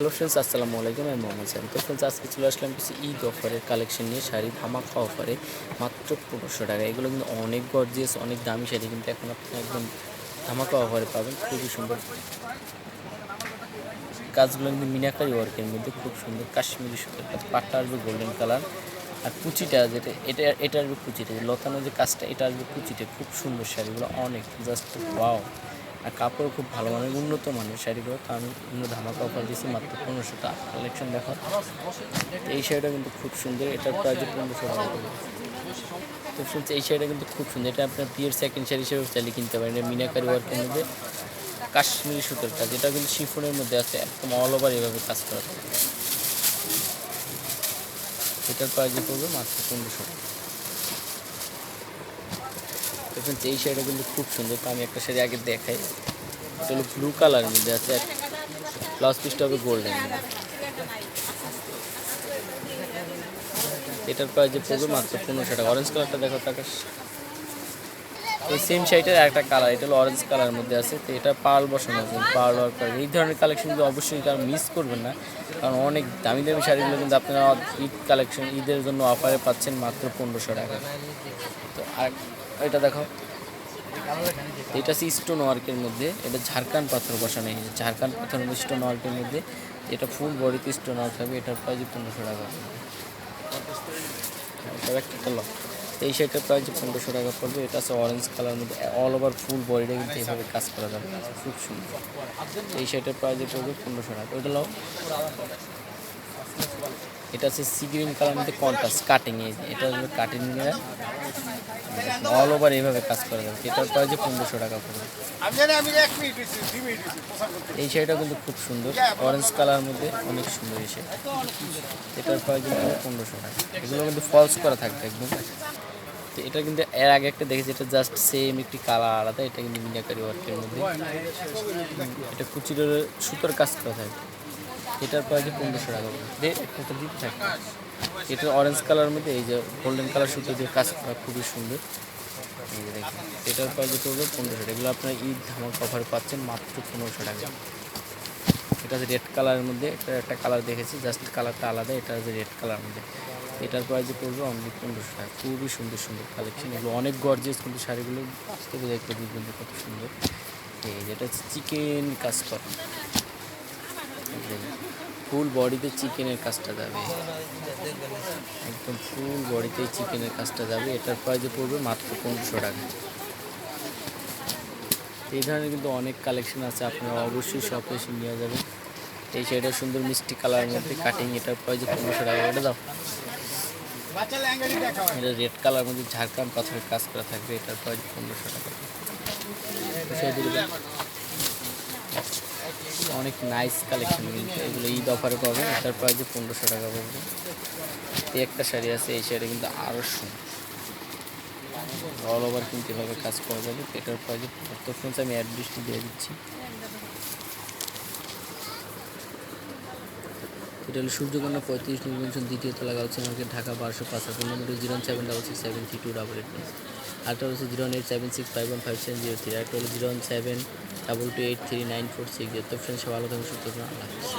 Hello friends, আসসালামু আলাইকুম, আমি মোহাম্মদ সাইম তো ফ্রেন্ডস, আজকে চলে আসলাম কিছু ঈদ অফারের কালেকশন নিয়ে শাড়ি, ধামাকা অফারে, মাত্র পনেরোশো টাকা। এগুলো কিন্তু অনেক গর্জিয়াস অনেক দামি শাড়ি, কিন্তু এখন আপনি একদম ধামাকা অফারে পাবেন, খুবই সুন্দর। কাজগুলো কিন্তু মিনাকারি ওয়ার্কের মধ্যে, খুব সুন্দর কাশ্মীরি সুন্দর কাজ, পাটটা আসবে গোল্ডেন কালার আর কুচিটা যেটা, এটা এটা আসবে কুচিটা, লতানো যে কাজটা, এটা আসবে কুচিটা, খুব সুন্দর শাড়িগুলো, অনেক জাস্ট ওয়াও আর কাপড় খুব ভালো মানের উন্নত মানের শাড়িগুলো। তো আমি অন্য ধামাকা অফার দিয়েছি, মাত্র পনেরোশো টাকা কালেকশন দেখো। এই শাড়িটা কিন্তু খুব সুন্দর, এটার প্রাইস পনেরোশো টাকা। তো শুনছি এই শাড়িটা কিন্তু খুব সুন্দর, এটা আপনার বিয়ের সেকেন্ড শাড়ি হিসেবে চাইলে কিনতে পারেন। এটা মিনাকারি ওয়ার্কের মধ্যে কাশ্মীরি সুতোর কাজ, এটা কিন্তু শিফনের মধ্যে আছে, একদম অল ওভার এভাবে কাজ করা থাকে। এটার প্রাইস পড়বে মাত্র পনেরোশো টাকা। Friends, এই শাড়িটা কিন্তু খুব সুন্দর। তো আমি একটা শাড়ি আগে দেখাই। হলো ব্লু কালারের মধ্যে আছে। ব্লাউজ পিসটা হবে গোল্ডেন এটার প্রাইস পড়বে মাত্র পনেরোশো টাকা। অরেঞ্জ কালারটা দেখো টাকা এই সেম শাড়িটার একটা কালার এটা হলো অরেঞ্জ কালারের মধ্যে আছে। তো এটা পার্ল বসানো আছে পার্ল ওয়ার্ক এই ধরনের কালেকশন কিন্তু অবশ্যই কারণ মিস করবেন না। কারণ অনেক দামি দামি শাড়িগুলো কিন্তু আপনারা ঈদ কালেকশন ঈদের জন্য অফারে পাচ্ছেন মাত্র পনেরোশো টাকা। তো আর এটা দেখো। এটা হচ্ছে স্টোন ওয়ার্কের মধ্যে। এটা ঝাড়খান পাথর বসানো হয়েছে। ঝাড়খান পাথর স্টোন ওয়ার্কের মধ্যে এটা ফুল বডিতে স্টোন ওয়ার্ক হবে। এটার প্রাইস পনেরোশো টাকা। একটা কালার এই প্রাইস পনেরোশো টাকা পড়বে। এটা আছে অরেঞ্জ কালার মধ্যে অল ওভার ফুল বডিটা কিন্তু এইভাবে কাজ করা যাবে খুব সুন্দর। এই শাড়িটার প্রাইস পড়বে পনেরোশো টাকা। ওইটা লাও এটা হচ্ছে সি গ্রিন কালার মধ্যে কন্ট্রাস্ট কাটিং এই যে, এটা হলো কাটিং অল ওভার এইভাবে কাজ করা যাবে। এটার প্রাইস পনেরোশো টাকা পড়বে এই শাড়িটা কিন্তু খুব সুন্দর অরেঞ্জ কালার মধ্যে অনেক সুন্দর এই শাড়ি। এটার প্রাইস কিন্তু পনেরোশো টাকা। এগুলো কিন্তু ফলস করা থাকবে একদম। তো এটা কিন্তু এর আগে একটা দেখেছি এটা জাস্ট সেম একটি কালার আলাদা এটা কিন্তু মিনাকারি ওয়ার্কের মধ্যে। এটা কুচির সুতোর কাজ করা থাকবে। এটার প্রাইস পনেরোশো টাকা। করে দে, একটা দিতে থাকবে এটা অরেঞ্জ কালার মধ্যে, এই যে গোল্ডেন কালার সুতো দিয়ে কাজ করা খুবই সুন্দর। এই যে দেখুন, এটার প্রাইস পড়বে পনেরোশো টাকা। এগুলো আপনার ঈদ ধামাক অফার পাচ্ছেন মাত্র পনেরোশো টাকা। এটা হচ্ছে রেড কালারের মধ্যে, এটা একটা কালার দেখেছি জাস্ট কালারটা আলাদা, এটা হচ্ছে রেড কালার মধ্যে। এটার প্রাইস পড়বে অনলি পনেরোশো টাকা। খুবই সুন্দর সুন্দর কালেকশন এগুলো অনেক গর্জিয়াস কিন্তু শাড়িগুলো থেকে দেখতে বুঝবেন কত সুন্দর। এই যেটা হচ্ছে চিকেন কাজ করা ফুল বডিতে চিকেনের কাজটা যাবে। একদম ফুল বডিতে চিকেনের কাজটা যাবে। এটার প্রাইসে পড়বে মাত্র পনেরোশো টাকা। এই ধরনের কিন্তু অনেক কালেকশন আছে। আপনারা অবশ্যই শপে এসে নিয়ে যাবেন। এই শাড়িটা সুন্দর মিষ্টি কালারের মধ্যে কাটিং এটার প্রাইসে পনেরোশো টাকা এটা দাও। এটা রেড কালার মধ্যে ঝাড়খান পাথরের কাজ করা থাকবে। এটার প্রাইস পনেরোশো টাকা। অনেক নাইস কালেকশন কিন্তু। এগুলো ঈদ অফারে পাবে এটার প্রাইসে পনেরোশো টাকা পড়বে। এই একটা শাড়ি আছে, এই শাড়ি কিন্তু আরও সুন্দর। অল ওভার কিন্তু এভাবে কাজ করা যাবে। এটার প্রাইসে তো ফ্রেন্ডস আমি অ্যাড্রেসটি দিয়ে দিচ্ছি। এটা হলো সূর্যকন্যা পঁয়ত্রিশ, নির্বাচন দ্বিতীয় তলা গাউসি আমাকে ঢাকা বারোশো পাঁচ phone number zero seven double six seven three two double eight আরেকটা হচ্ছে zero eight seven six five one five seven zero three. আরেকটা হলো zero seven double two eight three nine four six. তো ফ্রেন্ড সব আলাদা সুস্থ আল্লাহ